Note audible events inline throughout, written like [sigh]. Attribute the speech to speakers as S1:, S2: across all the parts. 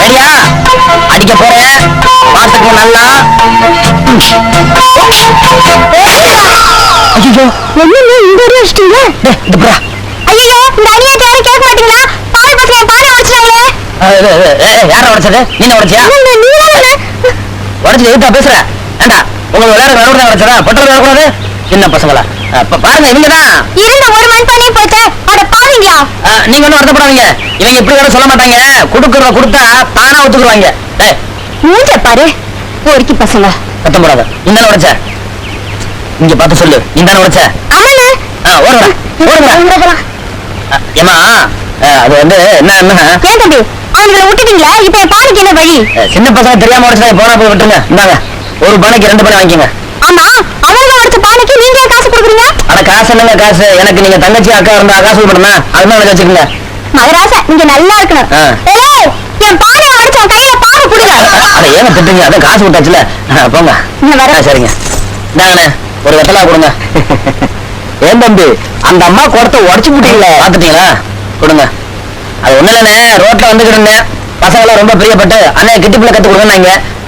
S1: ரெடியா அடிக்க போறேன் பாத்துக்கோ நல்லா. ஐயோ
S2: ஒண்ணுமே இந்த அடி அடிச்சிட்டீங்க
S1: இது புறா
S2: ஐயோ இந்த அடியை யாரும் கேட்க மாட்டீங்களா? பால் பசங்க பானை உடைச்சிட்டாங்களே.
S1: யார உடைச்சது? நீங்க உடைச்சியா? உடைச்சு எதுக்கா பேசுற? ஏண்டா உங்களுக்கு விளையாட நடுவுல உடைச்சதா? பட்டர் விளையாடக்கூடாது சின்ன பசங்களா. பாருங்க இவங்கதான்.
S2: இருந்த ஒரு மண்பானே போச்சே அட பாவீங்களா?
S1: நீங்க ஒண்ணும் வருத்தப்படாதீங்க. இவங்க இப்படி கூட சொல்ல மாட்டாங்க. கொடுக்கறத கொடுத்தா தானா ஒத்துக்குருவாங்க ஏய்
S2: மூஞ்ச பாரு. பொறுக்கி பசங்க.
S1: சத்தம் போடாத. இந்த உடைச்ச. இங்க பார்த்து சொல்லு. இந்த உடைச்ச.
S2: ஆமாண்ணே
S1: ஆ. அஹ், ஏம்மா அஹ், அது வந்து என்ன என்ன?
S2: ஏன் தம்பி? அவங்களை விட்டுட்டீங்களா? இப்ப பானைக்கு என்ன வழி?
S1: சின்ன பசங்க தெரியாம உடைச்சா போனா போய் விட்டுருங்க. இந்தாங்க. ஒரு பானைக்கு ரெண்டு பானை வாங்கிக்கோங்க.
S2: ஆமா அவங்க உடைச்ச பானைக்கு நீங்க காசு கொடுக்குறீங்க?
S1: ஆனா காசு என்னங்க காசு? எனக்கு நீங்க தங்கச்சி அக்கா இருந்தா காசு கொடுக்கணுமா அதுதான் எனக்கு வச்சுக்கோங்க.
S2: மகராசா நீங்க நல்லா இருக்கணும். ஏய் என் பானை உடைச்ச உன் கையில பானை கொடுங்க.
S1: அதை ஏங்க திட்டுங்க அதான் காசு அஹ், போங்க.
S2: நான் வரேன்.
S1: ஆ, சரிங்க. இந்தாங்கண்ணே ஒரு வெத்தலா கொடுங்க. ஏன் தம்பி அந்த அம்மா குடத்தை உடச்சு விட்டீங்களே பாத்துட்டீங்களா கொடுங்க. அது ஒண்ணு இல்லைண்ணே ரோட்ல வந்துகிட்டு இருந்தேன். பசங்க எல்லாம் ரொம்ப பிரியப்பட்டு அண்ணன் கிட்டிப்புல கத்து கொடுங்கன்னாங்க.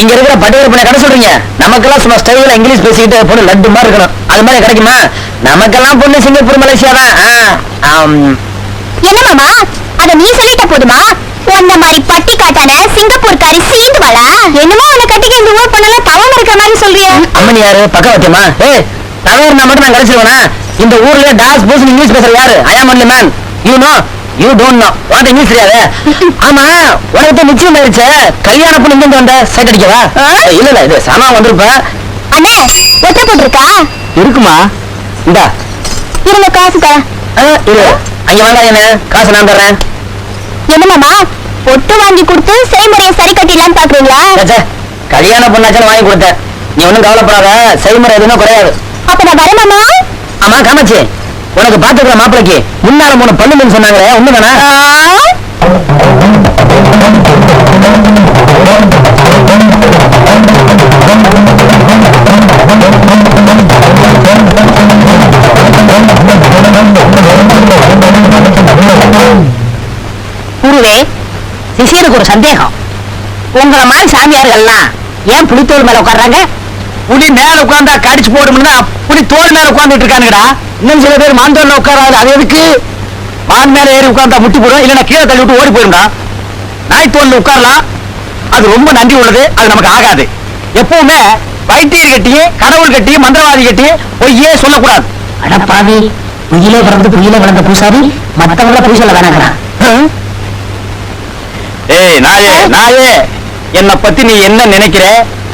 S1: இங்க இருக்கிற பட்டியல் பண்ண கடை சொல்றீங்க. நமக்கெல்லாம் சும்மா ஸ்டைல இங்கிலீஷ் பேசிக்கிட்டு பொண்ணு லட்டு மாதிரி இருக்கணும். அது மாதிரி கிடைக்குமா? நமக்கெல்லாம் பொண்ணு சிங்கப்பூர் மலேசியா தான். ஆ, ஆம்.
S2: என்ன மாமா? அத நீ சொல்லிட்ட போதுமா? உன்ன மாதிரி பட்டி காட்டான சிங்கப்பூர்காரி சீண்டுவாளா என்னமோ உன்னை கட்டிக்க இந்த ஊர் பொண்ணெல்லாம் தவம் இருக்கிற மாதிரி சொல்றிய.
S1: அம்மன் யாரு? பக்கவத்தியமா ஏய் தவறுனா மட்டும் நான் கிடைச்சிருவேனா இந்த ஊர்ல டாஸ் பூஸ் இங்கிலீஷ் பேசுற யாரு? I am only man you know you don't know what English தெரியாது ஆமா உனக்கு நிச்சயம் ஆயிடுச்சு கல்யாணம் பண்ணி இங்க வந்த சைட் அடிக்கவா? இல்ல இல்ல இது சாமா வந்திருப்ப.
S2: அண்ணே ஒற்றை போட்டிருக்கா?
S1: இருக்குமா? இந்தா.
S2: இருங்க காசு தரேன்.
S1: இரு. அங்க வாங்க என்ன காசு நான் தர்றேன்.
S2: என்ன மாமா பொட்டு வாங்கி கொடுத்து செய்முறையை சரி கட்டிடலான்னு பாக்குறீங்களா?
S1: ச்சே, கல்யாணம் பண்ணாச்சுன்னு வாங்கி கொடுத்தேன். நீ ஒண்ணும் கவலைப்படாத. செய்முறை எதுவுமே குறையாது.
S2: அப்ப நான் வரேன் மாமா
S1: ஆமா காமாச்சி உனக்கு பாத்துக்கிற மாப்பிளைக்கு முன்னால மூணு பல்லுன்னு சொன்னாங்களே உண்மைதானா? குருவே சிஷியனுக்கு ஒரு சந்தேகம். உங்களை மாதிரி சாமியார்கள்லாம் ஏன் புளித்தோல் மேல உட்கார்றாங்க? புலி மேல உட்கார்ந்தா கடிச்சு போடும்னா புலி தோல் மேல உட்கார்ந்துட்டு இருக்கானுங்கடா. இன்னும் சில பேர் மாந்தோல்ல உட்காராது. அது எதுக்கு? மான் மேல ஏறி உட்கார்ந்தா முட்டி போடும் இல்லைன்னா கீழே தள்ளி விட்டு ஓடி போயிரும்டா. நாய் தோல்ல உட்காரலாம். அது ரொம்ப நன்றி உள்ளது. அது நமக்கு ஆகாது. எப்பவுமே வைத்தியர் கட்டியும் கடவுள் கட்டியும் மந்திரவாதி கட்டியும் பொய்யே சொல்லக்கூடாது. அடப்பாவி புயிலே பிறந்து புயிலே வளர்ந்த பூசாரி மத்தவங்கள பூசல வேணாங்கிறான் ஏய் நாயே நாயே என்ன பத்தி நீ என்ன நினைக்கிற?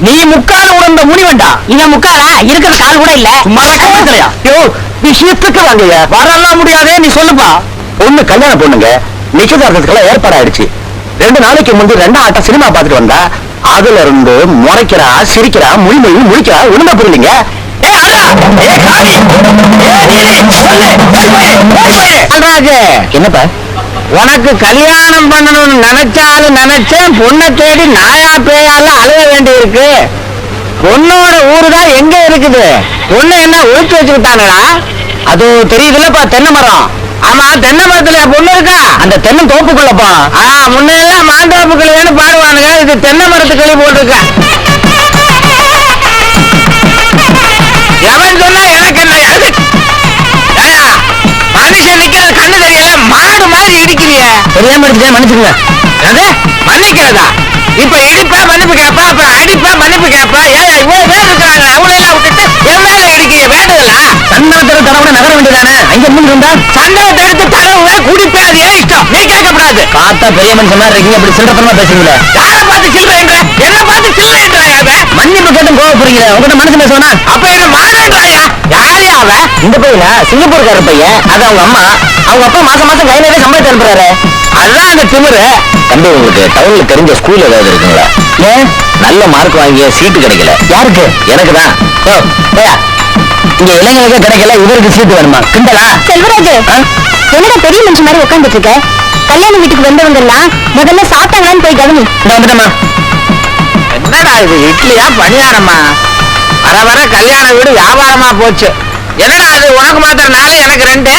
S1: நீ முக்கால உணர்ந்த முனி வேண்டாம் இவன் முக்காலா? இருக்கிற கால் கூட இல்ல. சும்மா கட்டலையா யோ விஷயத்துக்கு வாங்கய்யா வரலாம் முடியாதே நீ சொல்லுப்பா. பொண்ணு கல்யாணம் பொண்ணுங்க நிச்சயதார்த்தத்துக்கெல்லாம் ஏற்பாடாயிடுச்சு ரெண்டு நாளைக்கு முந்தி ரெண்டாம் ஆட்டம் சினிமா பார்த்துட்டு வந்தா அதுல இருந்து முறைக்கிறா சிரிக்கிறா மொழி மொழி ஒழுங்கா புரியலீங்க. என்னப்பா? உனக்கு கல்யாணம் பண்ணணும்னு நினைச்சாலும் நினைச்சேன். பொண்ணை தேடி நாயா பேயால அழுக வேண்டி இருக்கு பொண்ணோட ஊரு தான் எங்க இருக்குது? பொண்ணு என்ன ஒழிச்சு வச்சுக்கிட்டாங்களா அது தெரியுதுல்லப்பா தென்னை மரம். ஆமா தென்னை மரத்துல பொண்ணு இருக்கா? அந்த தென்னை தோப்புக்குள்ளப்பா. ஆ முன்னெல்லாம் மாந்தோப்பு கிளின்னு பாடுவானுங்க. இது தென்னை மரத்து கிளி போட்டிருக்க. அது இப்ப இடிப்ப மன்னிப்பு கேப்ப? அப்புறம் அடிப்ப மன்னிப்பு கேப்ப? ஏயா இவ்வளவு பேர் இருக்காங்க அவங்களெல்லாம் விட்டுட்டு என் மேல இடிக்கிறிய வேண்டதில்ல
S3: சந்தனத்தை தடவை நகர வேண்டியதானே அங்க இருந்து இருந்தா? சந்தனத்தை எடுத்து தடவை குடிப்பே அது ஏன் இஷ்டம்? நீ கேட்கக்கூடாது காத்தா பெரிய மனுஷன் மாதிரி இருக்கீங்க அப்படி சில்லறத்தனமா பேசுறீங்களே. பார்த்து சில்லறைன்ற என்ன பார்த்து அவன் மன்னிப்பு கேட்டும் கோவப்படுறீங்க உங்ககிட்ட மனசு பேசுவானா அப்ப என்ன மானன்றாயா யாரையா அவன் இந்த பையனா சிங்கப்பூர்கார பையன் அது அவங்க அம்மா. அவங்க அப்பா மாசம் மாசம் கை நிறைய சம்பளத்தை அனுப்புறாரு. அதான் அந்த திமிரு. தம்பி உங்களுக்கு டவுன்ல தெரிஞ்ச ஸ்கூல் ஏதாவது இருக்குங்களா? ஏன்? நல்ல மார்க் வாங்கிய சீட்டு கிடைக்கல. யாருக்கு? எனக்கு தான். இங்க இளைஞர்களுக்கு கிடைக்கல இவருக்கு சீட்டு வேணுமா? கிண்டலா?
S4: செல்வராஜ்? என்னடா பெரிய மனுஷன் மாதிரி உட்காந்துட்டு இருக்க? கல்யாண வீட்டுக்கு வந்தவங்க எல்லாம் முதல்ல சாப்பிட்டாங்களான்னு போய் கவனி.
S3: என்னடா இது? இட்லியா பணியாரமா? வர வர கல்யாண வீடு வியாபாரமா போச்சு. என்னடா அது உனக்கு மாத்திரம் நாலு எனக்கு ரெண்டு?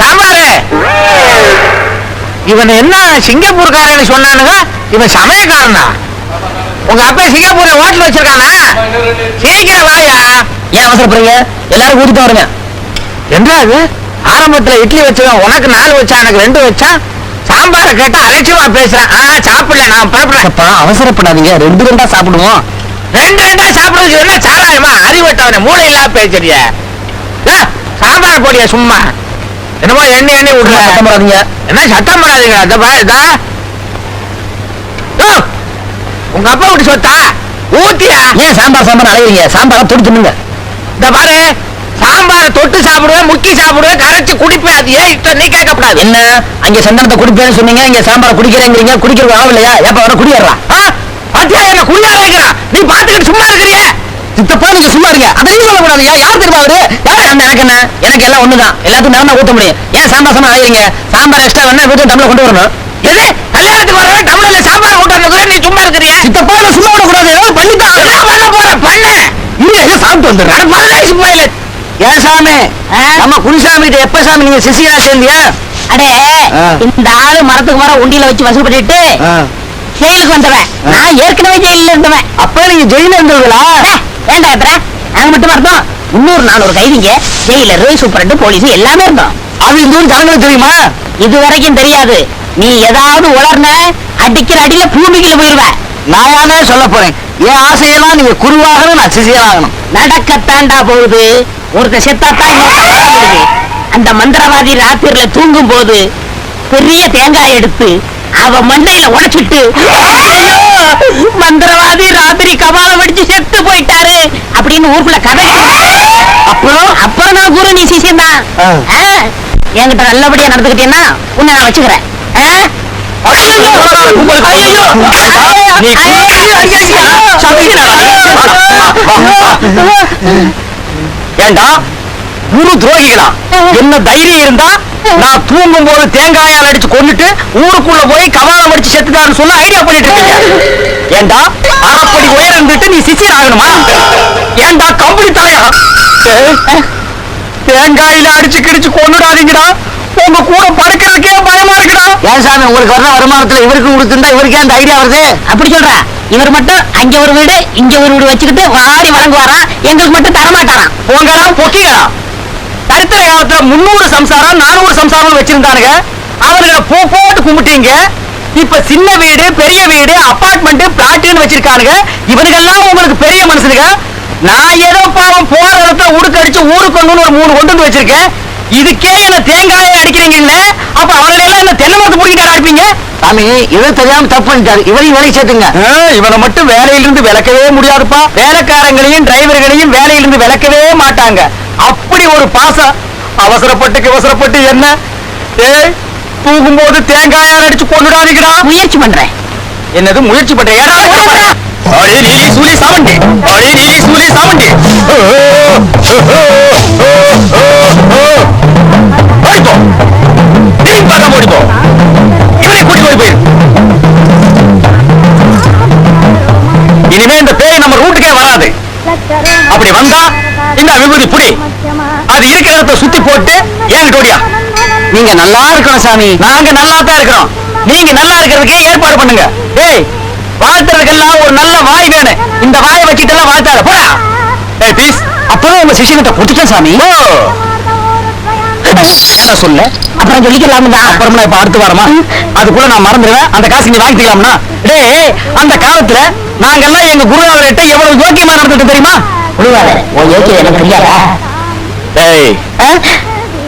S3: சாம்பாரு. இவன் என்ன சிங்கப்பூர்காரன்னு சொன்னானுங்க? இவன் சமயக்காரனா? உங்க அப்பா சிங்கப்பூர்ல ஹோட்டல் வச்சிருக்கானா? சீக்கிரம் வாயா. ஏன் அவசரப்படுறீங்க? எல்லாரும் கூட்டிட்டு வருங்க. என்ன அது ஆரம்பத்துல இட்லி வச்சுக்கோ உனக்கு நாலு வச்சா எனக்கு ரெண்டு வச்சா சாம்பாரை கேட்டா அலட்சியமா பேசுறேன். ஆ சாப்பிடல நான் புறப்படுறேன் அவசரப்படாதீங்க. ரெண்டு ரெண்டா சாப்பிடுவோம். ரெண்டு ரெண்டா சாப்பிடுறதுக்கு என்ன சாராயமா? அறிவட்டவன மூளை இல்லா பேசுறிய. சாம்பார் போடியா சும்மா. என்னமோ எண்ணெய் எண்ணெய் விடுற சத்தம் போடாதீங்க. என்ன சத்தம் போடாதீங்க அந்த பாருதா உங்க அப்பா விட்டு சொத்தா? ஊத்தியா? ஏன் சாம்பார் சாம்பார் அலைவீங்க சாம்பார் தொட்டு தின்னுங்க. இந்த பாரு சாம்பாரை தொட்டு சாப்பிடுவேன் முக்கி சாப்பிடுவேன் கரைச்சு குடிப்பேன் அது ஏன் இஷ்டம்? நீ கேட்கக்கூடாது என்ன? அங்க சந்தனத்தை குடிப்பேன்னு சொன்னீங்க இங்க சாம்பாரை குடிக்கிறேங்கிறீங்க குடிக்கிறது ஆகல இல்லையா? எப்ப வர குடியேறா பாத்தியா என்ன குடியார வைக்கிறான் நீ பாத்துக்கிட்டு சும்மா இருக்கிறிய. சித்தப்பா நீங்க சும்மா இருங்க. அதை நீங்க சொல்லக்கூடாது யார் தெரியுமா அவரு? யார் அந்த எனக்கு என்ன? எனக்கு எல்லாம் ஒண்ணுதான். எல்லாத்துக்கும் நான் தான் ஊத்த முடியும். ஏன் சாம்பார் சாம்பார் அழைவீங்க சாம்பார் எக்ஸ்ட்ரா வேணா வீட்டுக்கு டம்ளர் கொண்டு வரணும். எது? கல்யாணத்துக்கு வரவன் டம்ளர்ல சாம்பார் வரணும் நீ சும்மா இருக்கிறிய. சித்தப்பா சும்மா விடக்கூடாது. ஏதாவது பண்ண போற? பண்ண. இல்ல சாப்பிட்டு வந்துடுறேன். பரதேசி பயில ஏன் சாமி? நம்ம குருசாமி கிட்ட எப்ப சாமி? நீங்க சிசியா சேர்ந்தியா?
S4: அடே. இந்த ஆளு மரத்துக்கு மரம் உண்டியில வச்சு வசூல் பண்ணிட்டு ஜெயிலுக்கு வந்தவன்.
S3: ஆ.
S4: நான் ஏற்கனவே ஜெயில இருந்தவன்.
S3: அப்ப நீங்க ஜெயில இருந்தவங்களா?
S4: ஏண்டா ஏத்துற நாங்க மட்டும் இருந்தோம் முன்னூறு நானூறு கைதிங்க. ஜெயிலரு சூப்பரண்டு போலீஸ் எல்லாமே இருந்தோம்.
S3: அது இந்த ஊர் ஜனங்களுக்கு தெரியுமா?
S4: இது வரைக்கும் தெரியாது. நீ ஏதாவது உளர்ன அடிக்கிற அடியில பூமிக்குள்ள போயிருவ.
S3: நான் சொல்ல போறேன். என் ஆசையெல்லாம் நீங்க குருவாகணும் நான் சிசியனாகணும்
S4: நடக்கத்தாண்டா போகுது. ஒருத்த செத்தாத்தான். அந்த மந்திரவாதி ராத்திரில தூங்கும் போது பெரிய தேங்காய் எடுத்து அவ மண்டையில உடைச்சிட்டு ஐயோ, மந்திரவாதி ராத்திரி கபாலம் அடிச்சு செத்து போயிட்டாரு அப்படின்னு ஊருக்குள்ள கதை அப்புறம்? அப்புறம் நான் குரு நீ சிசியம் தான். என்கிட்ட நல்லபடியா நடந்துக்கிட்டீங்கன்னா உன்னை நான் வச்சுக்கிறேன். ஆ?
S3: ஏண்டா? குரு துரோகிகளா? என்ன தைரியம் இருந்தா நான் தூங்கும் போது தேங்காயால் அடிச்சு கொண்டுட்டு ஊருக்குள்ள போய் கவாலம் அடிச்சு செத்துட்டாருன்னு சொல்ல ஐடியா பண்ணிட்டு இருக்கீங்க ஏண்டா? அரைப்படி உயரம் இருந்துட்டு நீ சிசியர் ஆகணுமா? ஏண்டா கம்பளி தலையா? தேங்காயில அடிச்சு கிடிச்சு கொண்டுடாதீங்கடா உங்க கூட படுக்கிறதுக்கே பயமா இருக்குடா. ஏன் சாமி உங்களுக்கு வர்ற வருமானத்துல இவருக்கு கொடுத்திருந்தா இவருக்கே அந்த ஐடியா வருது?
S4: அப்படி சொல்றா. இவர் மட்டும் அங்க ஒரு வீடு இங்க ஒரு வீடு வச்சுக்கிட்டு வாரி வழங்குவாரா? எங்களுக்கு மட்டும் தரமாட்டாராம்
S3: போங்கடா பொக்கியா தரித்திர காலத்துல முன்னூறு சம்சாரம் நானூறு சம்சாரம் வச்சிருந்தானுங்க. அவர்களை போட்டு கும்பிட்டீங்க. இப்ப சின்ன வீடு பெரிய வீடு அபார்ட்மெண்ட் பிளாட்னு வச்சிருக்கானுங்க. இவனுக்கெல்லாம் உங்களுக்கு பெரிய மனுஷனுங்க நான் ஏதோ பாவம் போற இடத்துல உடுக்கடிச்சு ஊருக்கு கொண்டு ஒரு மூணு கொண்டு வந்து வச்சிருக்கேன். இதுக்கே என்ன தேங்காயை அடிக்கிறீங்கல்ல அப்ப அவங்களை எல்லாம் என்ன தென்னை மரத்து பிடிக்கிட்டு அடிப்பீங்க சாமி இவர் தெரியாம தப்பு பண்ணிட்டாரு. இவரையும் வேலைக்கு சேர்த்துங்க. இவனை மட்டும் வேலையிலிருந்து விளக்கவே முடியாதுப்பா. வேலைக்காரங்களையும் டிரைவர்களையும் வேலையிலிருந்து விளக்கவே மாட்டாங்க. அப்படி ஒரு பாசம். அவசரப்பட்டு அவசரப்பட்டு என்ன? ஏய் தூங்கும்போது தேங்காயால் அடிச்சு கொண்டுடாதீங்கடா
S4: முயற்சி பண்றேன்.
S3: என்னது முயற்சி பண்ற ஏடா அடே நீலி சூலி சாமண்டி நீலி சூலி சாமண்டி ஏன் ஓடியா நீங்க நல்லா இருக்கணும் சாமி. நாங்க நல்லா தான் இருக்கிறோம். நீங்க நல்லா இருக்கிறதுக்கு ஏற்பாடு பண்ணுங்க. டேய் வாழ்த்துறதுக்கெல்லாம் ஒரு நல்ல வாய் வேணும். இந்த வாயை வச்சுட்டு எல்லாம் வாழ்த்தாத போடா. ஏய் பீஸ் அப்பவே உங்க சிஷியன்கிட்ட கொடுத்துட்டேன் சாமி. என்ன சொல்ல.
S4: அப்புறம் சொல்லிக்கலாம்
S3: அப்புறமா இப்ப அடுத்து வாரமா? அதுக்குள்ள நான் மறந்துடுவேன். அந்த காசு நீ வாங்கிக்கலாம்னா டேய் அந்த காலத்துல நாங்கெல்லாம் எங்க குருநாதர்கிட்ட எவ்வளவு யோக்கியமா நடந்துட்டு தெரியுமா?
S4: உழுவாத உன் எனக்கு தெரியாதா?
S3: ஏய்?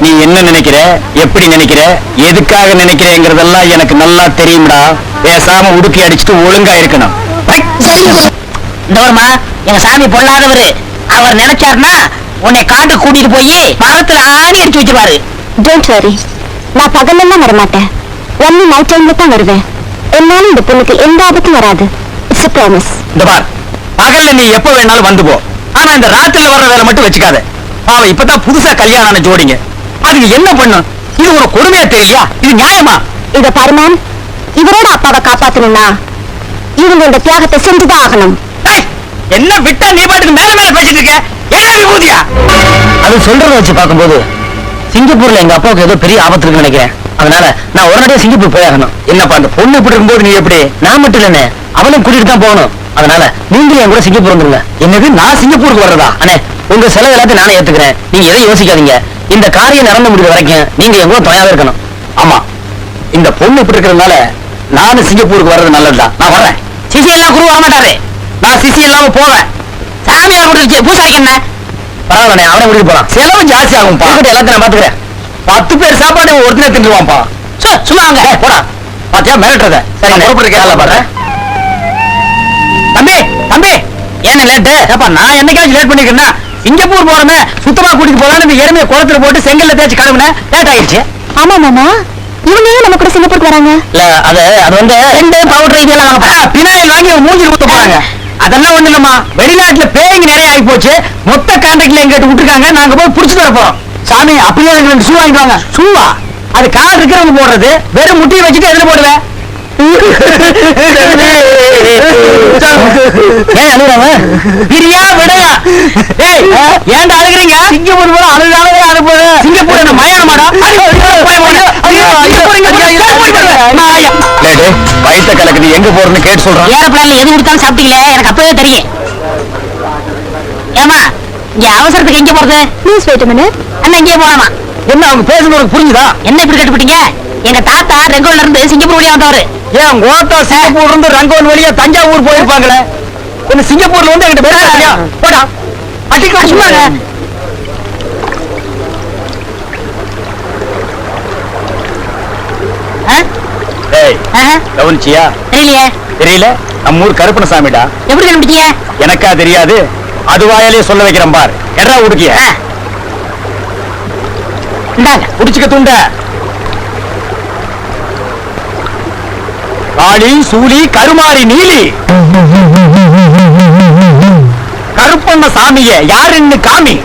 S3: நீ என்ன நினைக்கிற? எப்படி நினைக்கிற? எதுக்காக நினைக்கிறேங்கிறதெல்லாம் எனக்கு நல்லா தெரியும்டா. பேசாம உடுக்கி அடிச்சுட்டு ஒழுங்கா இருக்கணும்.
S4: வருமா எங்க சாமி பொல்லாதவரு. அவர் நினைச்சாருன்னா உன்னை காட்டு கூட்டிட்டு போய் மரத்துல ஆணி அடிச்சு வச்சிருவாரு.
S2: டோன்ட் வரி நான் பகலெல்லாம் வரமாட்டேன். ஒன்லி நைட் டைம்ல தான் வருவேன். என்னால இந்த பொண்ணுக்கு எந்த ஆபத்தும் வராது. இட்ஸ் ப்ராமிஸ்
S3: இந்த பார் பகல்ல நீ எப்ப வேணாலும் வந்து போ. ஆனா இந்த ராத்திரில வர்ற வேலை மட்டும் வச்சுக்காத. பாவம் இப்பதான் புதுசா கல்யாணம் ஆன ஜோடிங்க. அதுக்கு என்ன பண்ணும்? இது ஒரு கொடுமையா தெரியலையா? இது நியாயமா?
S2: இத பாரு மேம். இவரோட அப்பாவை காப்பாத்தணும்னா இவங்களோட தியாகத்தை செஞ்சுதான் ஆகணும்.
S3: என்ன விட்டா நீ பாட்டுக்கு மேல மேல பேசிட்டு இருக்க? என்ன விபூதியா அது சொல்றத வச்சு பார்க்கும்போது சிங்கப்பூர்ல எங்க அப்பாவுக்கு ஏதோ பெரிய ஆபத்து இருக்குன்னு நினைக்கிறேன். அதனால நான் உடனடியே சிங்கப்பூர் போயாகணும் என்னப்பா அந்த பொண்ணு இப்படி இருக்கும்போது நீ எப்படி? நான் மட்டும் இல்லனே அவனும் கூட்டிட்டு தான் போகணும். அதனால நீங்களும் என் கூட சிங்கப்பூர் வந்துருங்க. என்னது நான் சிங்கப்பூருக்கு வர்றதா? அண்ணே உங்க செலவு எல்லாத்தையும் நானே ஏத்துக்கிறேன். நீங்க எதையும் யோசிக்காதீங்க. இந்த காரியம் நடந்து முடிகிற வரைக்கும் நீங்க எங்க துணையாவே இருக்கணும். ஆமா. இந்த பொண்ணு இப்படி இருக்கிறதுனால நானும் சிங்கப்பூருக்கு வர்றது நல்லதுதான். நான் வரேன்
S4: சிசி எல்லாம் குரு வர மாட்டாரு
S3: நான் சிசி இல்லாம போவேன்.
S4: சாமி வர முடிச்சு பூசாரிக்கு என்ன
S3: பரவாயில்ல அவனை கூட்டிட்டு போறான். செலவு ஜாஸ்தி ஆகும் பாக்கெட் எல்லாத்தையும் நான் பாத்துக்கிறேன். பத்து பேர் சாப்பாடு ஒருத்தனே தின்றுவான்ப்பா
S4: சு, சும்மா வாங்க
S3: ஏய், போடா. பாத்தியா மிரட்டுறத. சரி புறப்பட்டு பாரு. தம்பி தம்பி. ஏன் லேட்டு ஏப்பா நான் என்னைக்காச்சும் லேட் பண்ணிருக்கேன்னா சிங்கப்பூர் போறமே சுத்தமா கூட்டிட்டு போலான்னு எருமையை குளத்துல போட்டு செங்கல்ல தேய்ச்சி கழுவுனேன். லேட் ஆயிடுச்சு.
S2: ஆமா மாமா. இவங்க ஏன் நம்ம கூட சிங்கப்பூருக்கு வராங்க?
S3: இல்ல அது அது வந்து ரெண்டு பவுடர் இதெல்லாம் பினாயில் வாங்கி மூஞ்சி ஊத்த போறாங்க. அதெல்லாம் ஒண்ணு இல்லம்மா. வெளிநாட்டுல பேய்ங்க நிறைய ஆகி போச்சு. மொத்த கான்ட்ராக்ட்ல எங்கிட்ட விட்டுருக்காங்க. நாங்க போய் புடிச்சிட்டு வர போறோம். சாமி அப்படியே ரெண்டு ஷூ வாங்கிட்டு வாங்க. ஷூவா அது கால் இருக்கிறவங்க போடுறது. வெறும் முட்டியை வச்சுட்டு எதுல போடுவேன்? ஏன் அழுகுறாங்க பிரியா விடையா? ஏய் ஏன்டா அழுகுறீங்க? சிங்கப்பூர் போல அழுகாலே அனுப்புது சிங்கப்பூர் என்ன மயானமாடா வயித்த கலக்குது. எங்க போறன்னு கேட்டு சொல்றான்.
S4: ஏரோப்ளான்ல எது கொடுத்தாலும் சாப்பிட்டீங்களே? எனக்கு அப்பவே தெரியும். ஏமா இங்க அவசரத்துக்கு எங்க போறது?
S2: ப்ளீஸ் வெயிட் மினிட்
S4: அண்ணா இங்கே போலாமா?
S3: என்ன அவங்க உனக்கு புரிஞ்சுதா?
S4: என்ன இப்படி கட்டுப்பிட்டீங்க? எங்க தாத்தா ரெங்கோல்ல இருந்து சிங்கப்பூர் வழியா வந்தவரு.
S3: ஏன் கோத்தா சிங்கப்பூர் இருந்து ரங்கோன் வழியா தஞ்சாவூர் போயிருப்பாங்களே? கொஞ்சம் சிங்கப்பூர்ல வந்து எங்கிட்ட பேசுறியா போடா. அடிக்க சும்மா இரு.
S4: ஆ?
S3: ஏய்
S4: ஆஹா,
S3: கவனிச்சியா?
S4: தெரியலையே.
S3: தெரியல? நம்ம ஊர் கருப்பணசாமிடா
S4: எப்படி கண்டுபிடிச்சீங்க?
S3: எனக்கா தெரியாது. அது வாயாலே சொல்ல வைக்கிறேன் பார். எடா உடுக்கிய.
S4: இந்தாங்க
S3: புடிச்சுக்க துண்ட. காளி சூலி கருமாரி நீலி. கருப்பண்ண சாமிய யாருன்னு காமி.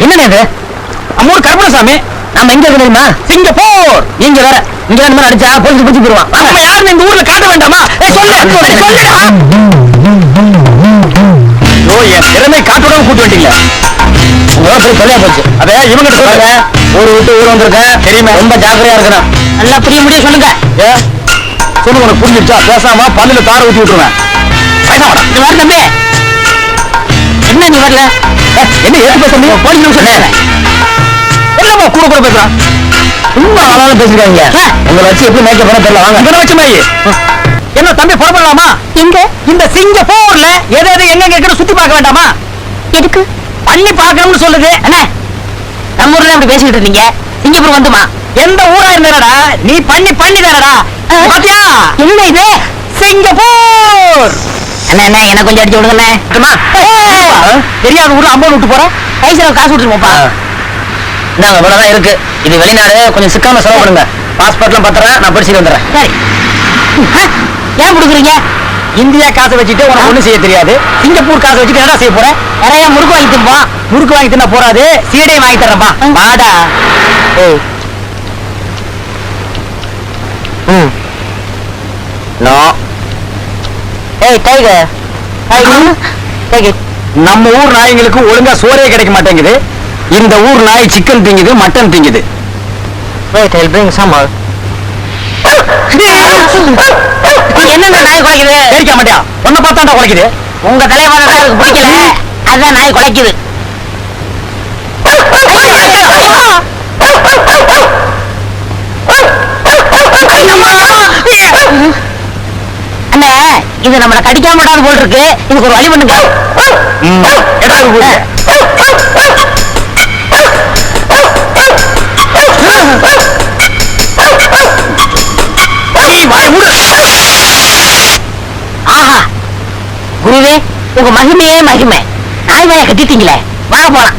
S3: இது? அம்மூர் கருப்பணசாமி நம்ம எங்க இருக்கு தெரியுமா? சிங்கப்பூர். நீங்க வேற. இங்க மாதிரி அடிச்சா போலீஸ் பிடிச்சு போடுவான் நம்ம யாருன்னு இந்த ஊர்ல காட்ட வேண்டாமா? சொல்லு சொல்லுடா ஓ என் திறமை காட்டுடன் கூட்டு வந்தீங்க போய் சொல்லியா போச்சு. அதே இவங்க சொல்லுங்க. ஊர் விட்டு ஊர் வந்திருக்கேன். தெரியுமா. ரொம்ப ஜாக்கிரதையா இருக்கணும்.
S4: நல்லா புரிய முடியும் சொல்லுங்க.
S3: ஏ சொல்லு உனக்கு புரிஞ்சிருச்சா? பேசாம பல்லுல தார ஊத்தி விட்டுருவேன்.
S4: இது வர தம்பி. என்ன நீ வரல?
S3: என்ன ஏத்து பேச முடியும் போலீஸ் நிமிஷம் என்னப்பா கூட கூட பேசுறான் சும்மா ஆளாலும் பேசிருக்காங்க. உங்களை வச்சு எப்படி மேய்க்க போற தெரியல வாங்க. இவனை வச்சு மேய் என்ன தம்பி புறப்படலாமா
S2: எங்க?
S3: இந்த சிங்கப்பூர்ல எது எது எங்க இருக்குன்னு சுத்தி பார்க்க வேண்டாமா?
S2: எதுக்கு?
S3: பண்ணி பார்க்கணும்னு சொல்லுது.
S4: அண்ணே நம்ம ஊர்ல இப்படி பேசிக்கிட்டு இருந்தீங்க. சிங்கப்பூர் வந்துமா?
S3: எந்த ஊரா இருந்தாடா நீ பண்ணி பண்ணி தானடா. பாத்தியா?
S2: என்ன இது?
S3: சிங்கப்பூர்.
S4: அண்ணா என்ன எனக்கு கொஞ்சம் அடிச்சு விடுங்கண்ணே.
S3: தெரியாத ஊர்ல அம்பன் விட்டு போற?
S4: கை செலவு காசு விட்டுருப்போப்பா
S3: நாங்க இவ்வளவுதான் இருக்கு. இது வெளிநாடு. கொஞ்சம் சிக்காம செலவு பண்ணுங்க. பாஸ்போர்ட்லாம் பத்திரம் நான் படிச்சுட்டு வந்துடுறேன்.
S4: சரி. ஏன் கொடுக்குறீங்க?
S3: இந்தியா காசை வச்சுட்டு உனக்கு ஒண்ணும் செய்ய தெரியாது. சிங்கப்பூர் காசை வச்சுட்டு என்ன செய்ய போற?
S4: நிறைய முறுக்கு வாங்கி திம்போம்
S3: முறுக்கு வாங்கி தின்னா போறாது. சீடையும் வாங்கி தர்றேன்பா. வாடா. ஏய். ம். நோ. ஏய் டைகர். டைகர். நம்ம ஊர் நாய்ங்களுக்கு ஒழுங்கா சோறே கிடைக்க மாட்டேங்குது. இந்த ஊர் நாய் சிக்கன் திங்குது மட்டன் திங்குது. Wait, I'll bring some more.
S4: என்னென்ன நாய் குறைக்குது
S3: பேரிக்க மாட்டியா? உன்னை பார்த்தாண்டா குறைக்குது
S4: உங்க தலைவர் எனக்கு பிடிக்கல அதான் நாய் குலைக்குது. அண்ணே இது நம்மள கடிக்காம விடாது போல் இருக்கு. இதுக்கு ஒரு வழி பண்ணுங்க. குருவே உங்க மகிமையே மகிமை. நாய் வாய கட்டிட்டீங்களே. வாங்க போலாம்.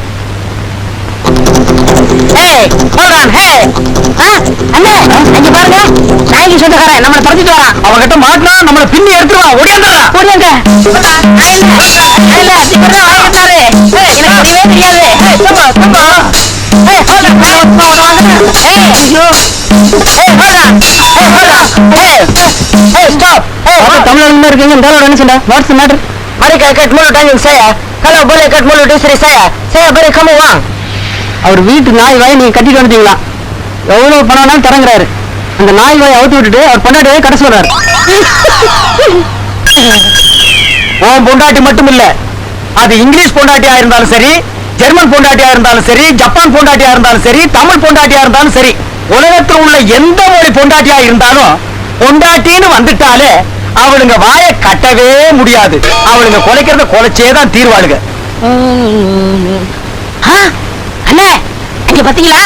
S3: அவன்கிட்ட மாட்டினா நம்மள பின்னி எடுத்துருவான். ஓடியாந்துடா
S4: ஓடியாங்க hold on. ஏய், ஐயோ. hold on. ஏய், ஏய், stop. ஏய், hold on.
S3: தமிழ்நாடு இருக்கீங்க இந்த என்ன சொன்னா what's matter
S4: Mereka kat mulut anjing saya. Kalau boleh kat mulut istri saya, saya beri kamu uang.
S3: அவர் வீட்டு நாய் வாயை நீங்க கட்டிட்டு வந்துட்டீங்களா எவ்வளவு பணம்னாலும் தரங்குறாரு அந்த நாய் வாயை அவுத்து விட்டுட்டு அவர் பொண்டாட்டியை கடை சொல்றாரு [laughs] உன் பொண்டாட்டி மட்டும் இல்ல அது இங்கிலீஷ் பொண்டாட்டியா இருந்தாலும் சரி ஜெர்மன் பொண்டாட்டியா இருந்தாலும் சரி ஜப்பான் பொண்டாட்டியா இருந்தாலும் சரி தமிழ் பொண்டாட்டியா இருந்தாலும் சரி உலகத்தில் உள்ள எந்த மொழி பொண்டாட்டியா இருந்தாலும் பொண்டாட்டின்னு வந்துட்டாலே அவளுங்க வாயை கட்டவே முடியாது. அவளுங்க குலைக்கிறத குலைச்சே தான் தீர்வாளுங்க.
S4: அண்ணே அங்க பாத்தீங்களா?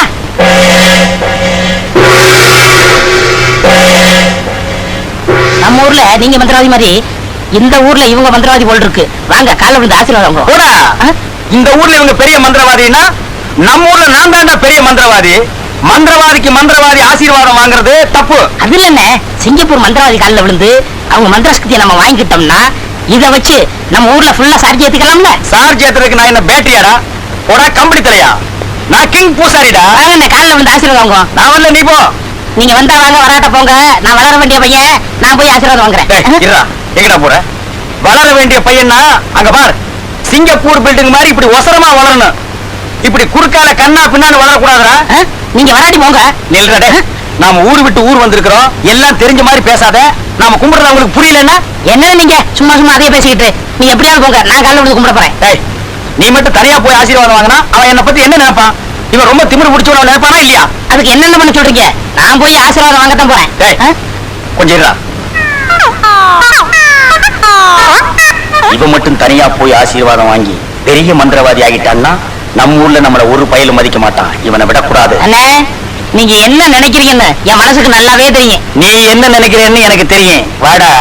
S4: நம்ம ஊர்ல நீங்க மந்திரவாதி மாதிரி இந்த ஊர்ல இவங்க மந்திரவாதி போல் இருக்கு. வாங்க காலைல விழுந்து ஆசீர்வாதம்.
S3: போடா? இந்த ஊர்ல இவங்க பெரிய மந்திரவாதின்னா நம்ம ஊர்ல நான் தான்டா பெரிய மந்திரவாதி. மந்திரவாதிக்கு மந்திரவாதி ஆசீர்வாதம் வாங்குறது தப்பு.
S4: அது இல்லண்ணே. சிங்கப்பூர் மந்திரவாதி காலில் விழுந்து அவங்க மந்திர சக்தியை நம்ம வாங்கிக்கிட்டோம்னா இத வச்சு நம்ம ஊர்ல ஃபுல்லா சார்ஜ் ஏத்துக்கலாம்ல?
S3: சார்ஜ் ஏத்துறதுக்கு நான் என்ன பேட்டரியாடா? போடா கம்பெனி தலையா? நான் கிங் பூசாரிடா.
S4: வாங்க காலில் விழுந்து ஆசீர்வாதம் வாங்குவோம்.
S3: நான் வரல நீ போ.
S4: நீங்க வந்தா வாங்க வராட்ட போங்க. நான் வளர வேண்டிய பையன் நான் போய் ஆசீர்வாதம் வாங்குறேன்.
S3: எங்கடா போற? வளர வேண்டிய பையனா அங்க பார். சிங்கப்பூர் பில்டிங் மாதிரி இப்படி ஒசரமா வளரணும். இப்படி குறுக்கால கண்ணா பின்னான்னு வளரக்கூடாதுடா?
S4: நீங்க வராட்டி போங்க.
S3: நில்றா டேய். நாம ஊர் விட்டு ஊர் வந்திருக்கிறோம். எல்லாம் தெரிஞ்ச மாதிரி பேசாத. நாம கும்பிடுறது அவங்களுக்கு புரியலன்னா?
S4: என்ன நீங்க? சும்மா சும்மா அதையே பேசிக்கிட்டு நீங்க எப்படியாவது போங்க. நான் காலைல விழுந்து கும்பிட போறேன்.
S3: டேய் நீ மட்டும் தனியா போய் ஆசீர்வாதம் வாங்கினா அவன் என்ன பத்தி என்ன நினைப்பான்? இவன் ரொம்ப திமிரு பிடிச்சவன நினைப்பானா இல்லையா?
S4: அதுக்கு என்னென்ன பண்ண சொல்றீங்க? நான் போய் ஆசீர்வாதம் வாங்கத்தான் போறேன்?
S3: கொஞ்சம் இருடா. இவன் மட்டும் தனியா போய் ஆசீர்வாதம் வாங்கி பெரிய மந்திரவாதி ஆகிட்டான்னா நம்ம ஊர்ல நம்மள ஒரு பயலும் மதிக்க மாட்டான். இவனை விடக்கூடாது.
S4: அண்ணே நீங்க என்ன நினைக்கிறீங்கன்னு என் மனசுக்கு நல்லாவே தெரியும்.
S3: நீ என்ன நினைக்கிறேன்னு எனக்கு தெரியும். வாடா.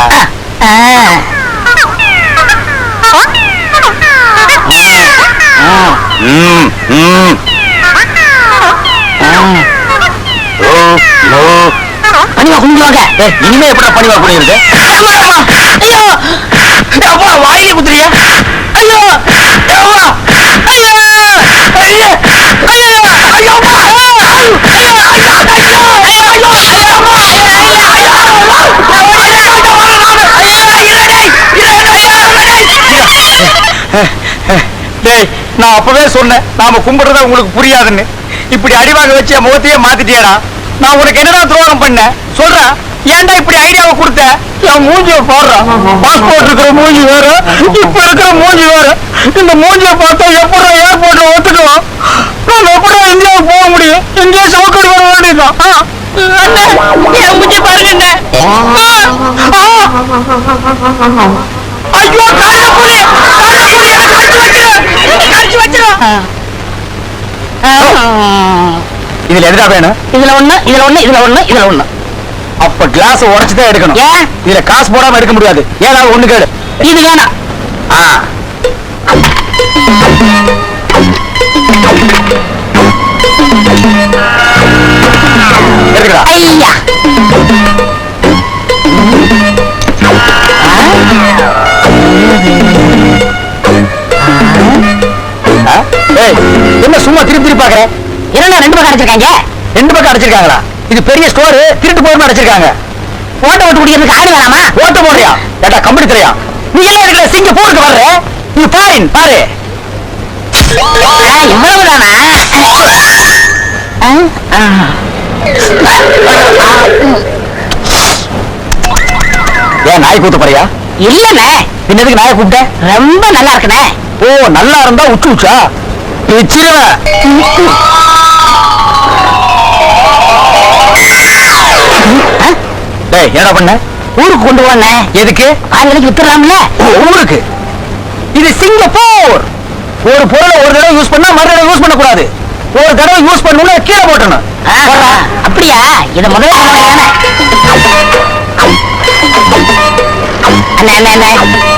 S4: பணிவா கும்பிடுவாங்க.
S3: டேய், இனிமே எப்படா பணிவா
S4: ஐயோ.
S3: அப்பா வாயிலே குத்துறியா? ஐயோ அப்பா ஐயோ ஐயோ ஐயோ ஐயோ அப்பா டேய் நான் அப்பவே சொன்னேன் நாம கும்பிடுறத உங்களுக்கு புரியாதுன்னு. இப்படி அடிவாங்க வச்சு என் முகத்தையே மாத்திட்டியடா. நான் உனக்கு என்னடா துரோகம் பண்ணேன்? சொல்றேன் ஏன்டா இப்படி ஐடியாவை கொடுத்த? என் மூஞ்சிய பாடுறான் பாஸ்போர்ட் இருக்கிற மூஞ்சி வேற. இப்ப இருக்கிற மூஞ்சி வேற. இந்த மூஞ்சிய பார்த்தா எப்படி ஏர்போர்ட்ல ஒத்துக்குவோம் நான் எப்படி இந்தியாவுக்கு போக முடியும்? இந்தியா சவுக்கடி வர. அண்ணே, என் மூஞ்சி பாருங்க. ஐயோ காலைல புலி. காலைல புலி எனக்கு கடிச்சு வச்சிரு. கடிச்சு வச்சிரு. இதுல எதுடா வேணும்?
S4: இதுல ஒண்ணு இதுல ஒண்ணு இதுல ஒண்ணு இதுல ஒண்ணு.
S3: அப்ப கிளாஸ் உடைச்சு தான் எடுக்கணும்.
S4: ஏன்?
S3: இதுல காசு போடாம எடுக்க முடியாது. ஏதாவது ஒண்ணு கேளு.
S4: இது வேணாம்.
S3: ஆ.
S4: ஐயா.
S3: என்ன சும்மா திருப்பி திருப்பி பாக்குற?
S4: என்னண்ணா ரெண்டு பக்கம் அடைச்சிருக்காங்க?
S3: ரெண்டு பக்கம் அடைச்சிருக்காங்களா? இது பெரிய ஸ்டோர் திருட்டு போகாம அடைச்சிருக்காங்க.
S4: ஓட்ட ஓட்டு குடிக்கிறதுக்கு ஆடு வேணாமா?
S3: ஓட்ட போடுறியா? ஏட்டா கம்பெனி தெரியா? நீ ஏன் இருக்கிற சிங்கப்பூருக்கு வர்ற? நீ பாரின் பாரு.
S4: ஆ, ஆ.
S3: ஏன் நாய் கூத்து போறியா?
S4: இல்லண்ணே.
S3: பின்னதுக்கு நாயை கூப்பிட்ட?
S4: ரொம்ப நல்லா இருக்குண்ணே.
S3: ஓ நல்லா இருந்தா உச்சு உச்சா? பிச்சிருவேன் டேய் என்னடா பண்ண?
S4: ஊருக்கு கொண்டு போனேன்.
S3: எதுக்கு?
S4: ஆளுக்கு வித்துடலாம்ல
S3: ஊருக்கு? இது சிங்கப்பூர்! ஒரு பொருளை ஒரு தடவை யூஸ் பண்ணா மறு தடவை யூஸ் பண்ணக்கூடாது. ஒரு தடவை யூஸ் பண்ணணும்னா கீழே போட்டணும்.
S4: அப்படியா? இத முதல்ல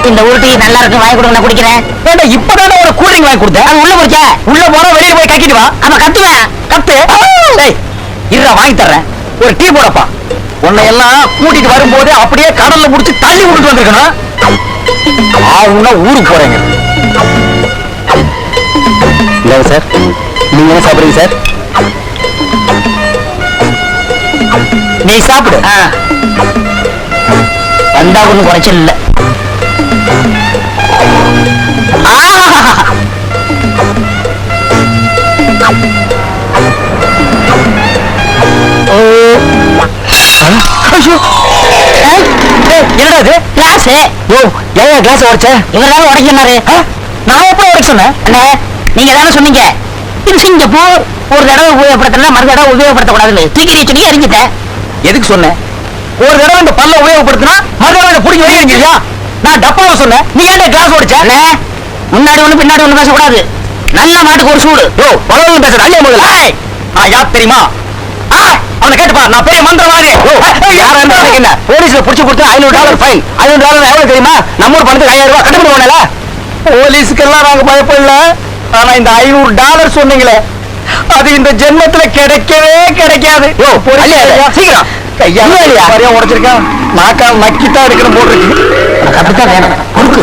S4: இந்த ஊருட்டி நல்லா இருக்கு வாங்கி கொடுங்க நான் குடிக்கிறேன்.
S3: ஏண்டா இப்பதானே ஒரு கூலிங் வாங்கி கொடுத்தேன்
S4: அது உள்ள போச்சா.
S3: உள்ள போனா வெளியே போய் கட்டிட்டு வா.
S4: ஆமா கத்துவேன்.
S3: கத்து. டேய் இருடா வாங்கி தர்றேன். ஒரு டீ போடப்பா. உன்னை எல்லாம் கூட்டிட்டு வரும்போது அப்படியே கடல்ல முடிச்சு தள்ளி விட்டுட்டு வந்திருக்கணும். ஆவுன்னா ஊருக்கு போறேங்க. இல்லைங்க சார். நீங்க என்ன சாப்பிடுறீங்க சார்? நீ சாப்பிடு.
S4: வந்தா ஒண்ணும் குறைச்சல் இல்ல.
S3: ஆஹா! என்னடா இது?
S4: கிளாஸ்
S3: ஓ ஏன் கிளாஸ் உடைச்ச?
S4: இவர் தானே உடைக்கிறாரு
S3: ஆ? நான் எப்போ உடைக்க சொன்னேன்?
S4: அண்ணே நீங்க தானே சொன்னீங்க. சிங்கப்பூர் ஒரு தடவை உபயோகப்படுத்தலாம் மறு தடவை உபயோகப்படுத்தக்கூடாதுன்னு. தூக்கி சொல்லி அறிஞ்சிட்டேன்
S3: எதுக்கு சொன்னேன் ஒரு தடவை இந்த பல்ல உபயோகப்படுத்தினா மறு தடவை புடிங்க வைக்கிறீங்க நான் டப்பாவை சொன்னேன். நீ ஏன்டா கிளாஸ் உடைச்ச?
S4: அண்ணே முன்னாடி ஒண்ணு பின்னாடி ஒண்ணு பேசக்கூடாது. நல்ல மாட்டுக்கு ஒரு சூடு.
S3: யோ பலவங்க பேசுற அல்ல முதல்ல. நான் யார் தெரியுமா? ஆ, அவனை கேட்டுப்பா நான் பெரிய மந்திரவாதி. யாரா இருந்தா என்ன போலீஸ்ல புடிச்சு கொடுத்து ஐநூறு டாலர் ஃபைன். ஐநூறு டாலர் எவ்வளவு தெரியுமா? நம்ம ஊர் பணத்துக்கு ஐயாயிரம் ரூபாய் கட்டுப்படி போனல. போலீஸுக்கெல்லாம் நாங்க பயப்படல. ஆனா இந்த ஐநூறு டாலர் சொன்னீங்களே அது இந்த ஜென்மத்துல கிடைக்கவே கிடைக்காது. சீக்கிரம். கையா சரியா உடைச்சிருக்கேன். நாக்கால் நக்கித்தான் இருக்கணும் போட்டிருக்கு
S4: உனக்கு அப்படித்தான் வேணும் பொறுக்கு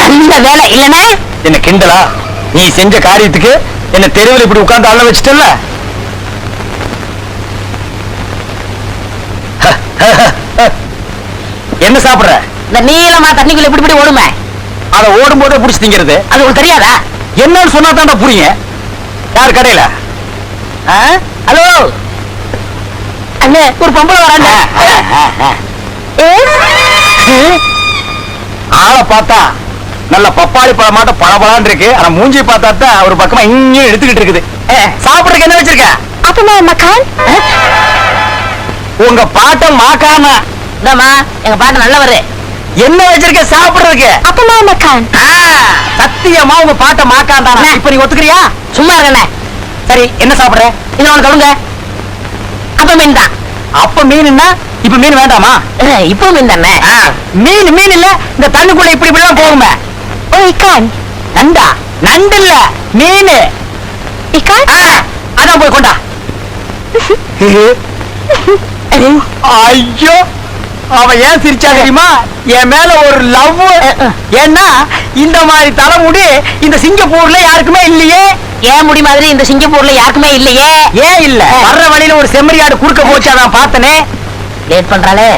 S4: நல்ல வேலை. இல்லனா
S3: என்ன கிண்டலா? நீ செஞ்ச காரியத்துக்கு என்ன தெருவில் இப்படி உட்கார்ந்து அள்ள வச்சிட்டல [laughs] என்ன சாப்பிடுற?
S4: இந்த நீளமா தண்ணிக்குள்ள இப்படி இப்படி ஓடுமே.
S3: அத ஓடும் போதே புடிச்சு திங்கிறது.
S4: அது உங்களுக்கு தெரியாதா?
S3: என்னன்னு சொன்னா தான்டா புரியும். யார் கடையில?
S4: ஹலோ? அண்ணே ஒரு பொம்பளை வராங்க
S3: ஆளை பார்த்தா நல்ல பப்பாளி பழம் மாட்ட பழபழான்னு இருக்கு. ஆனா மூஞ்சி பார்த்தா தான் ஒரு பக்கமா இங்கேயும் எடுத்துக்கிட்டு இருக்குது. சாப்பிடுறதுக்கு என்ன வச்சிருக்க?
S2: அப்பமா மக்கான்?
S3: உங்க பாட்ட மாக்காம.
S4: இந்தாம்மா எங்க பாட்டு நல்லவரு.
S3: என்ன வச்சிருக்க சாப்பிடுறதுக்கு?
S2: அப்பமா மக்கான்
S3: சத்தியமா உங்க பாட்ட மாக்காண்டானா
S4: அண்ணே.
S3: இப்ப நீ ஒத்துக்கிறியா?
S4: சும்மா இருக்கண்ணே
S3: சரி என்ன சாப்பிடுற?
S4: இது உனக்கு சொல்லுங்க. அப்ப மீன் தான்.
S3: அப்ப மீன்னா இப்ப மீன் வேண்டாமா?
S4: இப்போ மீன் தானே.
S3: மீன் மீன் இல்ல. இந்த தண்ணுக்குள்ள இப்படி இப்படி எல்லாம் போகுமே.
S2: ஓ இக்கான்
S3: நண்டா? நண்டு இல்ல மீன்.
S2: இக்கான்
S3: ஆ, அதான் போய் கொண்டா. [laughs] ஐயோ அவன் ஏன் சிரிச்சா தெரியுமா? என் மேல ஒரு லவ் ஏன்னா இந்த மாதிரி தலைமுடி இந்த சிங்கப்பூர்ல யாருக்குமே இல்லையே.
S4: ஏன் முடி மாதிரி இந்த சிங்கப்பூர்ல யாருக்குமே இல்லையே?
S3: ஏன் இல்ல? வர்ற வழியில ஒரு செம்மறியாடு குறுக்க போச்சு அதான் பார்த்தனே.
S4: லேட் பண்றாளே.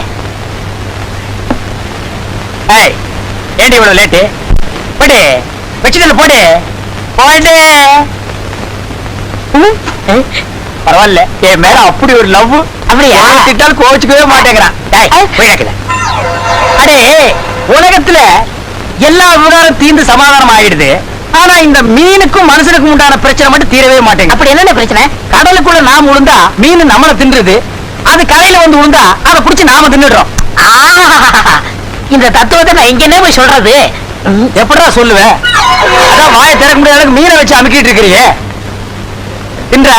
S3: ஏய் ஏண்டி இவ்வளவு லேட்டு போடு வச்சுதல்ல போடு போடு பரவாயில்ல. என் மேல அப்படி ஒரு லவ்
S4: அப்படியா?
S3: திட்டால் கோவிச்சுக்கவே மாட்டேங்கிறான். டேய், போய் கேட்கல அடே உலகத்துல எல்லா விவகாரம் தீர்ந்து சமாதானம் ஆயிடுது. ஆனா இந்த மீனுக்கும் மனுஷனுக்கும் உண்டான பிரச்சனை மட்டும் தீரவே மாட்டேங்குது.
S4: அப்படி என்னென்ன பிரச்சனை?
S3: கடலுக்குள்ள நாம் உளுந்தா மீன் நம்மள தின்றுது அது கரையில வந்து உளுந்தா அதை புடிச்சு நாம தின்னுடுறோம்.
S4: இந்த தத்துவத்தை நான் எங்கன்னே போய் சொல்றது? ம்,
S3: எப்படிடா சொல்லுவேன் அதான் வாயை திறக்க முடியாத அளவுக்கு மீனை வச்சு அமுக்கிட்டு இருக்கிறீங்க தின்றா?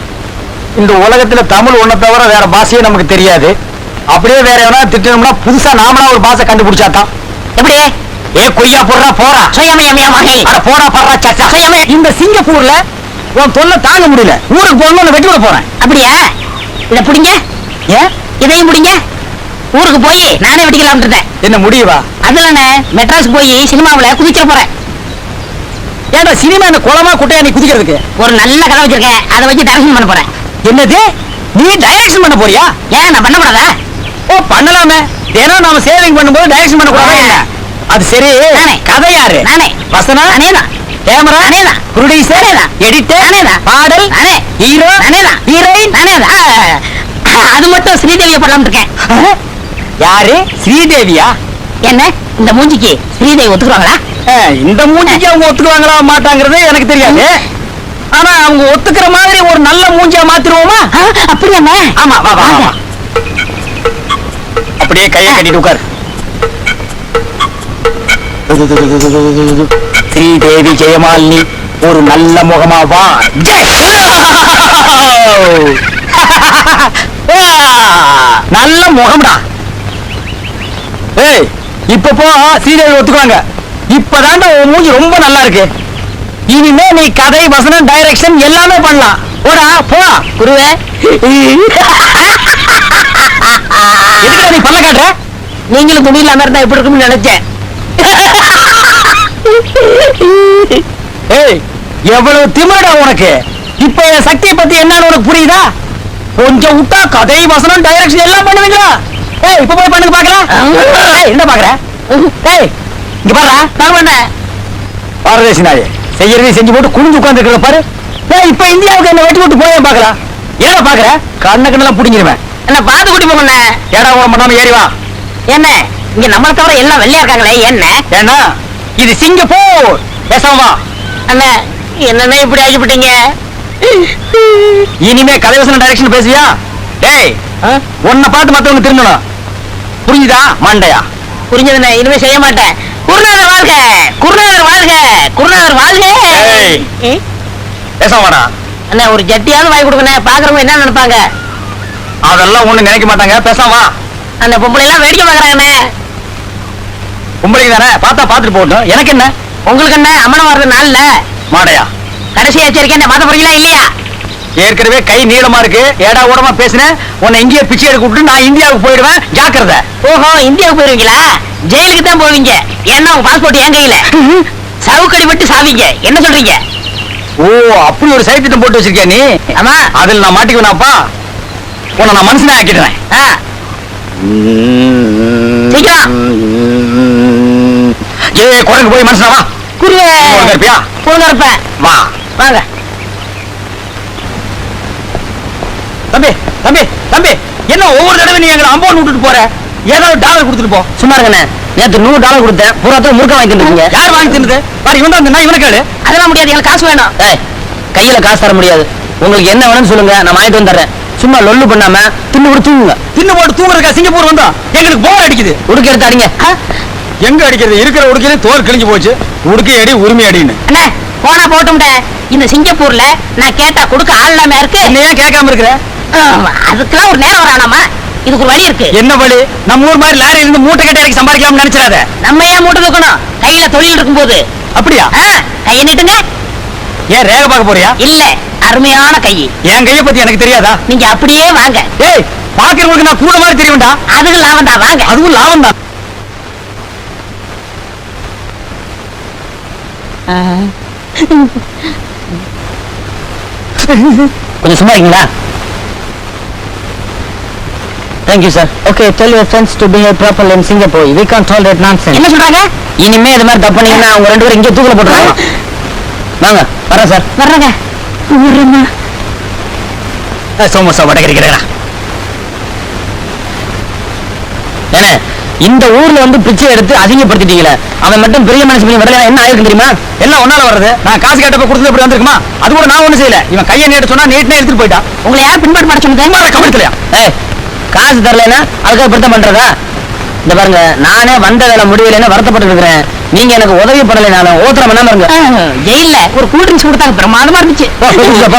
S3: இந்த உலகத்துல தமிழ் ஒண்ண தவிர வேற பாஷையே நமக்கு தெரியாது. அப்படியே வேற எவனா திட்டணும்னா புதுசா நாமளா ஒரு பாஷை கண்டுபிடிச்சாதான்.
S4: எப்படி?
S3: ஏ கொய்யா போடுறா போறா. போடா படுறா சச்சா. இந்த சிங்கப்பூர்ல உன் தொல்லை தாங்க முடியல. ஊருக்கு போகணும்னு வெட்டி விட போறேன்.
S4: அப்படியா? இத புடிங்க.
S3: ஏன்
S4: இதையும் புடிங்க. ஊருக்கு போய் நானே வெட்டிக்கலாம்னு இருந்தேன்.
S3: என்ன முடியவா?
S4: அதுலண்ணே மெட்ராஸ் போய் சினிமாவுல குதிச்சிட போறேன்.
S3: ஏன்டா சினிமா இந்த குளமா குட்டையா நீ குதிக்கிறதுக்கு?
S4: ஒரு நல்ல கதை வச்சிருக்கேன். அதை வச்சு டைரக்ஷன் பண்ண போறேன்.
S3: என்னது? நீ டைரக்ஷன் பண்ண போறியா?
S4: ஏன் நான் பண்ணக்கூடாதா
S3: ஓ பண்ணலாமே. தினம் நாம சேவிங் பண்ணும்போது டைரக்ஷன் பண்ண கூடாது அது சரி.
S4: நானே.
S3: கதை யாரு?
S4: நானே.
S3: வசனா?
S4: நானே தான்
S3: கேமரா?
S4: நானே தான்.
S3: ப்ரொடியூசர்
S4: நானே தான்.
S3: எடிட்டர்
S4: நானே. தான்.
S3: பாடல்
S4: நானே
S3: ஹீரோ
S4: நானே தான்
S3: ஹீரோயின்
S4: நானே தான் அது மட்டும் ஸ்ரீதேவியை பண்ணலாம்னு இருக்கேன்.
S3: யாரு? ஸ்ரீதேவியா?
S4: என்ன? இந்த மூஞ்சிக்கு ஸ்ரீதேவி ஒத்துக்குவாங்களா?
S3: இந்த மூஞ்சிக்கு அவங்க ஒத்துக்குவாங்களா மாட்டாங்கிறது எனக்கு தெரியாது. ஆனா அவங்க ஒத்துக்கிற மாதிரி ஒரு நல்ல மூஞ்சியா மாத்திருவோமா?
S4: ஆ, அப்படியாண்ணே
S3: ஆமா வா வா வா அப்படியே கையை கட்டிட்டு உட்கார். ஸ்ரீதேவி ஜெயமாலினி ஒரு நல்ல முகமா வா. நல்ல முகம்டா. ஏய் இப்ப போ ஸ்ரீதேவி ஒத்துக்குவாங்க. இப்பதான்டா உன் மூஞ்சி ரொம்ப நல்லா இருக்கு. இனிமே நீ கதை வசனம் டைரக்ஷன் எல்லாமே பண்ணலாம். போடா போ குருவே. எதுக்குடா நீ பல்ல காட்டுற?
S4: நீங்களும் துணி இல்லாம இருந்தா எப்படி இருக்கும்னு நினைச்சேன்.
S3: ஏய் எவ்வளவு திமிரடா உனக்கு? இப்ப என் சக்தியை பத்தி என்னன்னு உனக்கு புரியுதா? கொஞ்சம் விட்டா கதை வசனம் டைரக்ஷன் எல்லாம் பண்ணுவீங்களா? ஏய் இப்ப போய் பண்ணுங்க பாக்கலாம் ஏய் என்ன பாக்குற ஏய் இங்க பாருடா
S4: நான் பண்ணேன்.
S3: பாரதேசி நாயே செய்யறதையும் செஞ்சு போட்டு குனிஞ்சு உட்கார்ந்து பாரு. ஏய் இப்ப இந்தியாவுக்கு என்ன வெட்டி விட்டு போய் பாக்கலாம் ஏடா பாக்குற கண்ண கண்ணெல்லாம் புடிங்கிருவேன்.
S4: என்ன பாத்து குட்டி போங்கண்ணே
S3: ஏடா உரம் பண்ணாம ஏறி வா.
S4: என்ன இங்க நம்மளை தவிர எல்லாம் வெள்ளையா இருக்காங்களே என்ன?
S3: ஏன்னா இது சிங்கப்பூர். பேசாம வா.
S4: அண்ணே என்னண்ணே இப்படி ஆகிவிட்டீங்க?
S3: இனிமே கதைவசன டைரக்ஷன் பேசுவியா? டேய் உன்னை பார்த்து மத்தவங்க திரும்பணும் புரிஞ்சுதா மண்டையா?
S4: புரிஞ்சதுண்ணே இனிமே செய்ய மாட்டேன். குருநாதர் வாழ்க. குருநாதர் வாழ்க. குருநாதர் வாழ்க?
S3: பேசாம வாடா
S4: அண்ணே ஒரு ஜட்டியாவது வாங்கி கொடுங்கண்ணே. பாக்குறவங்க என்ன நினைப்பாங்க?
S3: அதெல்லாம் ஒண்ணு நினைக்க மாட்டாங்க. பேசாம
S4: அந்த பொம்பளை எல்லாம் வேடிக்கை பாக்குறாங்கண்ணே
S3: உங்களுக்கு தானே பார்த்தா பார்த்துட்டு போகட்டும். எனக்கு என்ன?
S4: உங்களுக்கு என்ன? அம்மனம் வர்றது நாள்ல?
S3: மாடையா?
S4: கடைசி எச்சரிக்கை என்ன? பார்த்த போறீங்களா இல்லையா?
S3: ஏற்கனவே கை நீளமா இருக்கு. ஏடா ஊடமா பேசினேன் உன்னை இங்கேயே பிச்சை எடுக்க விட்டு நான் இந்தியாவுக்கு போயிடுவேன். ஜாக்கிரதை.
S4: ஓஹோ இந்தியாவுக்கு போயிருவீங்களா? ஜெயிலுக்கு தான் போவீங்க. ஏன்னா உங்க பாஸ்போர்ட் என் கையில. சவுக்கடி விட்டு சாவீங்க. என்ன சொல்றீங்க?
S3: ஓ அப்படி ஒரு சைத்திட்டம் போட்டு வச்சிருக்கியா நீ?
S4: ஆமா.
S3: அதில் நான் மாட்டிக்குவேனாப்பா? உன்னை நான் மனுஷனா ஆக்கிடுறேன். ஏ குரங்கு போய் மனுஷனா வா.
S4: குருவே.
S3: இருப்பியா?
S4: ஒழுங்கா இருப்பேன்.
S3: வா.
S4: வாங்க.
S3: தம்பி தம்பி தம்பி என்ன ஒவ்வொரு தடவை நீ எங்களை அம்பௌண்ட் விட்டுட்டு போற? ஏதாவது டாலர் கொடுத்துட்டு போ.
S4: சும்மா இருங்கண்ணே நேத்து நூறு டாலர் கொடுத்தேன். பூராத்தையும் முறுக்க வாங்கி தந்துருக்கீங்க
S3: யார் வாங்கி தின்னது பாரு இவன் தான் நான் இவனை கேளு.
S4: அதெல்லாம் முடியாது. எனக்கு காசு வேணும்.
S1: ஏய் கையில காசு தர முடியாது. உங்களுக்கு என்ன வேணும்னு சொல்லுங்க. நான் வாங்கிட்டு வந்துடுறேன். சும்மா லொல்லு பண்ணாம தின்னு கூட தூங்குங்க.
S3: தின்னு போட்டு தூங்குறதுக்கா? சிங்கப்பூர் வந்தா? எங்களுக்கு போர் அடிக்குது.
S1: உடுக்க எடுத்து அடிங்க.
S3: எங்க அடிக்கிறது? இருக்கிற உடுக்கையில தோல் கிழிஞ்சு போச்சு. உடுக்கை அடி உரிமை அடின்னு.
S4: அண்ணே போனா போட்டும்ட. இந்த சிங்கப்பூர்ல நான் கேட்டா கொடுக்க ஆள் இல்லாம இருக்கு
S3: என்ன ஏன் கேட்காம இருக்கிற?
S4: ஆ, அதுக்கெல்லாம் ஒரு நேரம் வரானாமா இதுக்கு ஒரு வழி இருக்கு.
S3: என்ன வழி? நம்ம ஊர் மாதிரி லாரியில இருந்து மூட்டை கட்டி இறக்கி சம்பாதிக்கலாம்னு நினைச்சிடாத.
S4: நம்ம ஏன் மூட்டை தூக்கணும்? கையில தொழில் இருக்கும்போது.
S3: அப்படியா?
S4: ஆ, கையை நீட்டுங்க.
S3: ஏன் ரேக பார்க்க போறியா?
S4: இல்ல அருமையான கை.
S3: என் கையை பத்தி எனக்கு தெரியாதா?
S4: நீங்க அப்படியே வாங்க.
S3: ஏய் பாக்குறவங்களுக்கு நான் கூட மாதிரி தெரியும்டா.
S4: அதுக்கு லாபம் தான் வாங்க.
S3: அதுவும் லாபம் தான்.
S1: கொஞ்சம் சும்மா இருக்கீங்களா? Thank you sir okay tell your friends to behave properly in Singapore we can tolerate nonsense
S4: என்ன சொல்றாங்க?
S1: இனிமே இது மாதிரி தப்பு பண்ணீங்கன்னா அவங்க ரெண்டு பேரும் இங்கே தூக்கில போட்டுருவாங்க. வாங்க வரேன் சார்
S4: வர்றங்க. வர்றேம்மா.
S3: சோமசா வடகரிக்கிறா
S1: ஏன்னா இந்த ஊர்ல வந்து பிச்சை எடுத்து அசிங்கப்படுத்திட்டீங்களே அவன் மட்டும் பெரிய மனுஷன் பண்ணி வரல என்ன ஆயிருக்கு தெரியுமா?
S3: எல்லாம் ஒன்னால வர்றது. நான் காசு கேட்டப்ப கொடுத்தது இப்படி வந்திருக்குமா? அது கூட நான் ஒண்ணும் செய்யல. இவன் கையை நீட்டு சொன்னா நீட்னே எடுத்துட்டு போயிட்டான்.
S4: உங்களை யார் சொன்னது?
S3: சும்மா கவனிக்கலையா?
S1: ஏய் காசு தரலைன்னா அதுக்காக பிடித்தம் பண்றதா? இந்த பாருங்க நானே வந்த வேலை முடியலைன்னு வருத்தப்பட்டு இருக்கிறேன் நீங்க எனக்கு உதவி பண்ணலைனாலும் ஓத்திரம் பண்ணாம இருங்க
S4: ஆ, ஜெயில்ல ஒரு கூல் ட்ரிங்க்ஸ் கொடுத்தாங்க. பிரமாதமா இருந்துச்சு.